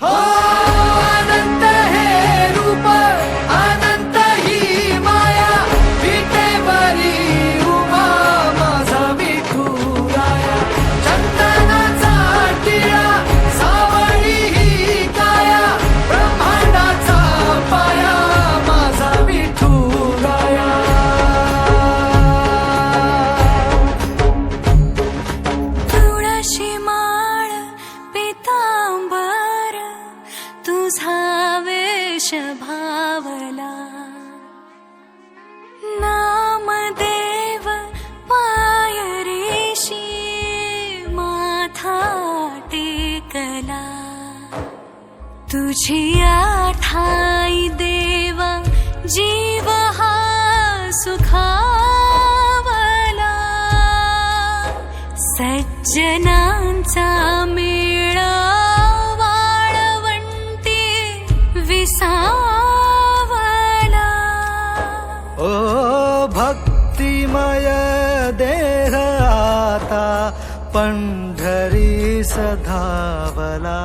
Hallelujah. भावला नामदेव पायरेशी माथा देवा जीव हा सुखावला। सज्जनांचा मेळा विसावला ओ भक्तिमय देह आता पंढरी सधावला